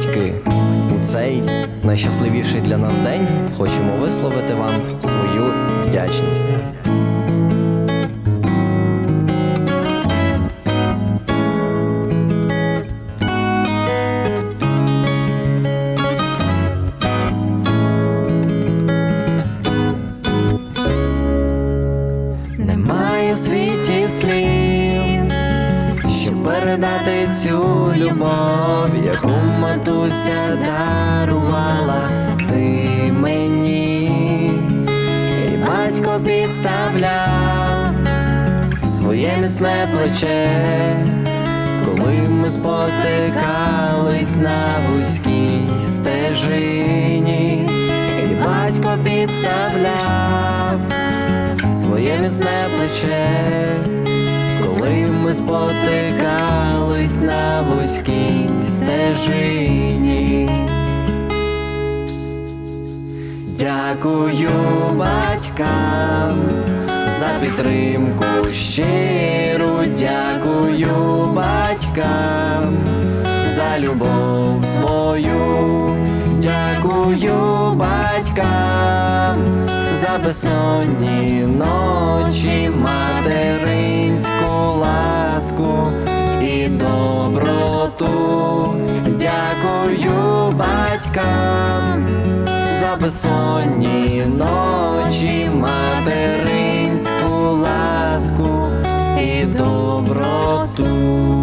батьки. У цей найщасливіший для нас день хочемо висловити вам свою вдячність. Немає світі слів, передати цю любов, яку матуся дарувала ти мені, і батько підставляв своє міцне плече, коли ми спотикались на вузькій стежині, і батько підставляв своє міцне плече, ми спотикались на вузькій стежині. Дякую батькам за підтримку щиру, дякую батькам за любов свою, дякую батькам за безсонні ночі, ласку і доброту. Дякую батькам за безсонні ночі, материнську ласку і доброту.